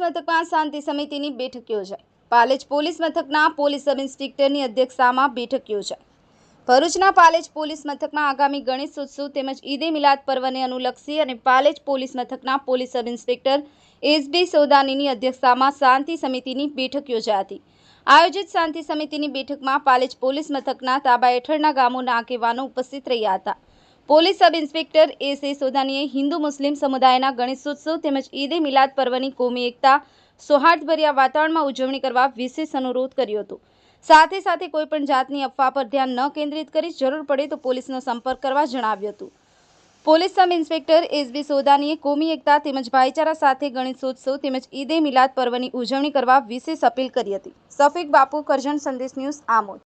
મથકમાં શાંતિ સમિતિની બેઠક યોજાઈ. પાલેજ પોલીસ મથકના પોલીસ સબ ઇન્સ્પેક્ટરની અધ્યક્ષતામાં બેઠક યોજાઈ. ભરૂચના પાલેજ પોલીસ મથકમાં આગામી ગણેશ ઉત્સવ તેમજ ઈદે મિલાદ પર્વને અનુલક્ષી અને પાલેજ પોલીસ મથકના police sub inspector S B સોદાનીની અધ્યક્ષતામાં શાંતિ સમિતિની બેઠક યોજાઈ હતી. આયોજિત શાંતિ સમિતિની બેઠકમાં પાલેજ પોલીસ મથકના તાબા હેઠળના ગામોના આગેવાનો ઉપસ્થિત રહ્યા હતા. Police sub inspector S A સોદાનીએ Hindu મુસ્લિમ સમુદાયના ગણેશોત્સવ તેમજ ઈદે મિલાદ પર્વની કોમી એકતા, સૌહાર્દભર્યા વાતાવરણમાં ઉજવણી કરવા વિશેષ અનુરોધ કર્યો હતો. સાથે સાથે કોઈપણ જાતની અફવા પર ધ્યાન ન કેન્દ્રિત કરી જરૂર પડે તો પોલીસનો સંપર્ક કરવા જણાવ્યું હતું. પોલીસ સબ ઇન્સ્પેક્ટર એસબી સોદાનીએ કોમી એકતા તેમજ ભાઈચારા સાથે ગણેશોત્સવ તેમજ ઈદે મિલાદ પર્વની ઉજવણી કરવા વિશેષ અપીલ કરી હતી. સફીક બાપુ કરજણ સંદેશ ન્યૂઝ આમોદ.